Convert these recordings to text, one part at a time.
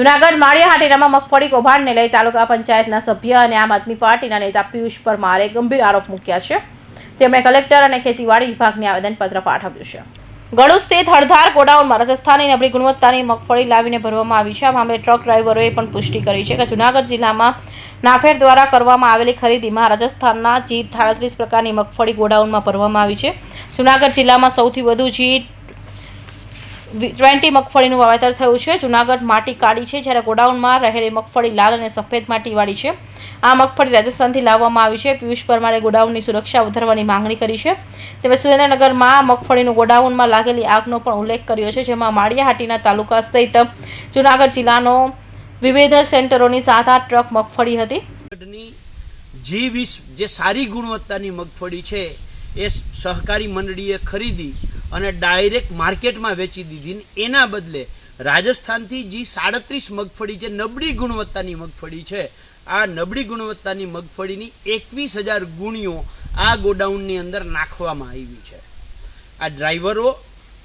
જુનાગઢ માળિયાહાટીનામાં મગફળી કૌભાંડને લઈ તાલુકા પંચાયતના સભ્ય અને આમ આદમી પાર્ટીના નેતા પિયુષ પરમારે ગંભીર આરોપ મૂક્યા છે. તેમણે કલેક્ટર અને ખેતીવાડી વિભાગને આવેદનપત્ર પાઠવ્યું છે. ગળુ સ્થિત હળધાર ગોડાઉનમાં રાજસ્થાની નબળી ગુણવત્તાની મગફળી લાવીને ભરવામાં આવી છે. આ મામલે ટ્રક ડ્રાઈવરોએ પણ પુષ્ટિ કરી છે કે જુનાગઢ જિલ્લામાં નાફેડ દ્વારા કરવામાં આવેલી ખરીદીમાં રાજસ્થાનના જીત સાડત્રીસ પ્રકારની મગફળી ગોડાઉનમાં ભરવામાં આવી છે. જુનાગઢ જિલ્લામાં સૌથી વધુ જીત ટ્વેન્ટી મગફળીનું વાવેતર થયું છે. જુનાગઢ માટી કાળી છે, જ્યારે ગોડાઉનમાં રહેલી મગફળી લાલ અને સફેદ માટીવાળી છે. આ મગફળી રાજસ્થાનથી લાવવામાં આવી છે. પિયુષ પરમારે ગોડાઉનની સુરક્ષા વધારવાની માંગણી કરી છે. તેમજ સુરેન્દ્રનગરમાં મગફળીનું ગોડાઉનમાં લાગેલી આગનો પણ ઉલ્લેખ કર્યો છે, જેમાં માળિયાહાટીના તાલુકા સહિત જુનાગઢ જિલ્લાનો વિવિધ સેન્ટરોની સાત આઠ ટ્રક મગફળી હતી. જી વીસ જે સારી ગુણવત્તાની મગફળી છે, એ સહકારી મંડળીએ ખરીદી. અને ડાયરેક્ટ માર્કેટમાં વેચી દીધી એના બદલે રાજસ્થાનથી જે સાડત્રીસ મગફળી જે નબળી ગુણવત્તાની મગફળી છે, આ નબળી ગુણવત્તાની મગફળીની એકવીસ હજાર ગુણીઓ આ ગોડાઉનની અંદર નાખવામાં આવી છે. આ ડ્રાઈવરો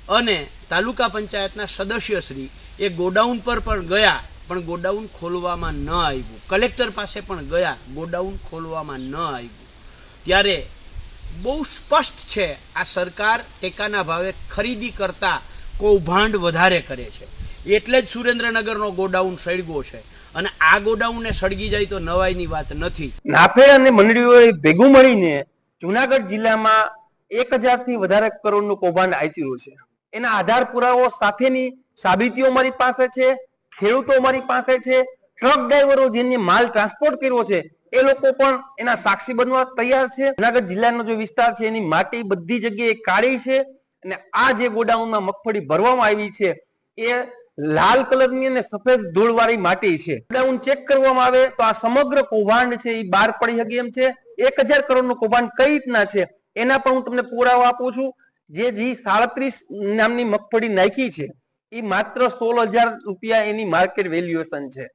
અને તાલુકા પંચાયતના સદસ્યશ્રી એ ગોડાઉન પર પણ ગયા, પણ ગોડાઉન ખોલવામાં ન આવ્યું. કલેક્ટર પાસે પણ ગયા, ગોડાઉન ખોલવામાં ન આવ્યું. ત્યારે બહુ સ્પષ્ટ છે આ સરકાર ટેકાના ભાવે ખરીદી કરતા કૌભાંડ વધારે કરે છે. એટલે જ સુરેન્દ્રનગરનો ગોડાઉન સળગો છે. અને આ ગોડાઉનને સળગી જાય તો નવાઈની વાત નથી. નાફેડ અને મંડળીઓએ ભેગું મળીને જુનાગઢ જિલ્લામાં એક હજારથી વધારે કરોડનું કૌભાંડ આચર્યું છે. એના આધાર પુરાવો સાથેની સાબિતીઓ અમારી પાસે છે, ખેડૂતો અમારી પાસે છે, ટ્રક ડ્રાઈવરો જેને માલ ટ્રાન્સપોર્ટ કર્યો છે એ લોકો પણ એના સાક્ષી બનવા તૈયાર છે. જુનાગઢ જિલ્લાનો જે વિસ્તાર છે, એની માટી બધી જગ્યાએ કાળી છે અને આ જે ગોડાઉનમાં મગફળી ભરવામાં આવી છે, એ લાલ કલરની અને સફેદ ધૂળવાળી માટી છે. ગોડાઉન ચેક કરવામાં આવે તો આ સમગ્ર કૌભાંડ છે, એ બહાર પડી શકે એમ છે. એક હજાર કરોડનું કૌભાંડ કઈ રીતના છે, એના પણ હું તમને પુરાવા આપું છું. જે જી સાડત્રીસ નામની મગફળી નાખી છે, એ માત્ર સોળ હજાર રૂપિયા એની માર્કેટ વેલ્યુએશન છે.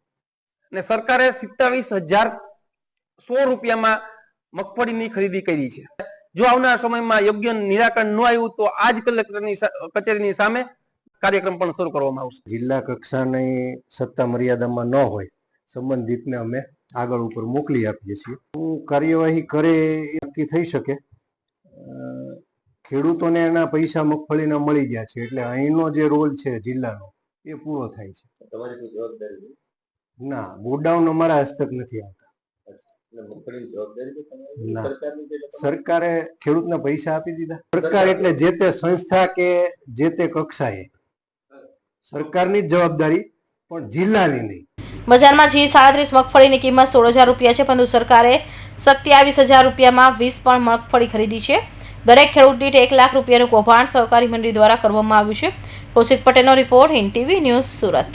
અને સરકારે સિત્તાવીસ હજાર સો રૂપિયામાં મગફળીની ખરીદી કરી છે. જો આવનાર સમયમાં યોગ્ય નિરાકરણ ન આવ્યું તો આજ કલેક્ટરની કચેરીની સામે કાર્યક્રમ પણ શરૂ કરવામાં આવશે. જિલ્લા કક્ષાની સત્તા મર્યાદામાં ન હોય સંબંધિતને અમે આગળ ઉપર મોકલી આપીએ છીએ. હું કાર્યવાહી કરે એ નક્કી થઈ શકે. અ, ખેડૂતોને એના પૈસા મગફળીના મળી ગયા છે એટલે અહીંનો જે રોલ છે જિલ્લાનો એ પૂરો થાય છે. તમારી કોઈ જવાબદારી ના ગોડાઉન અમારા હસ્તક નથી આવતા. સરકારે ખેડૂતના પૈસા આપી દીધા. સરકાર એટલે જે તે સંસ્થા કે જે તે કક્ષાએ. સરકારની જ જવાબદારી પણ જિલ્લાની નહીં. બજારમાં જી સાડત્રીસ મગફળીની કિંમત સોળ હજાર રૂપિયા છે પરંતુ સરકારે સત્યાવીસ હજાર રૂપિયામાં વીસ પણ મગફળી ખરીદી છે. દરેક ખેડૂત દીઠ એક લાખ રૂપિયાનું કૌભાંડ સહકારી મંડળી દ્વારા કરવામાં આવ્યું છે. કૌશિક પટેલનો report Hind TV news Surat.